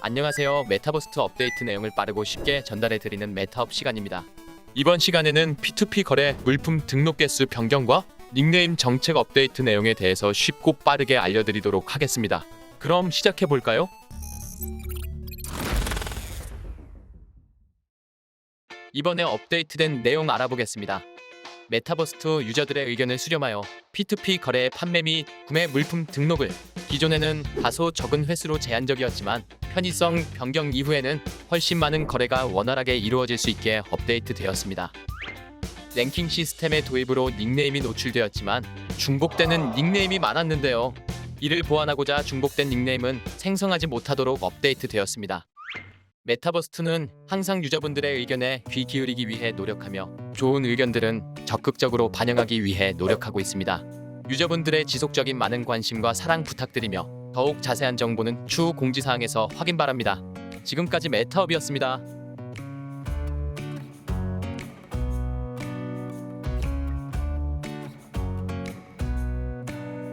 안녕하세요. 메타버스트 업데이트 내용을 빠르고 쉽게 전달해 드리는 메타업 시간입니다. 이번 시간에는 P2P 거래 물품 등록 개수 변경과 닉네임 정책 업데이트 내용에 대해서 쉽고 빠르게 알려드리도록 하겠습니다. 그럼 시작해 볼까요? 이번에 업데이트된 내용 알아보겠습니다. 메타버스트 유저들의 의견을 수렴하여 P2P 거래의 판매 및 구매 물품 등록을 기존에는 다소 적은 횟수로 제한적이었지만 편의성 변경 이후에는 훨씬 많은 거래가 원활하게 이루어질 수 있게 업데이트되었습니다. 랭킹 시스템의 도입으로 닉네임이 노출되었지만 중복되는 닉네임이 많았는데요. 이를 보완하고자 중복된 닉네임은 생성하지 못하도록 업데이트되었습니다. 메타버스트는 항상 유저분들의 의견에 귀 기울이기 위해 노력하며 좋은 의견들은 적극적으로 반영하기 위해 노력하고 있습니다. 유저분들의 지속적인 많은 관심과 사랑 부탁드리며 더욱 자세한 정보는 추후 공지사항에서 확인 바랍니다. 지금까지 메타업이었습니다.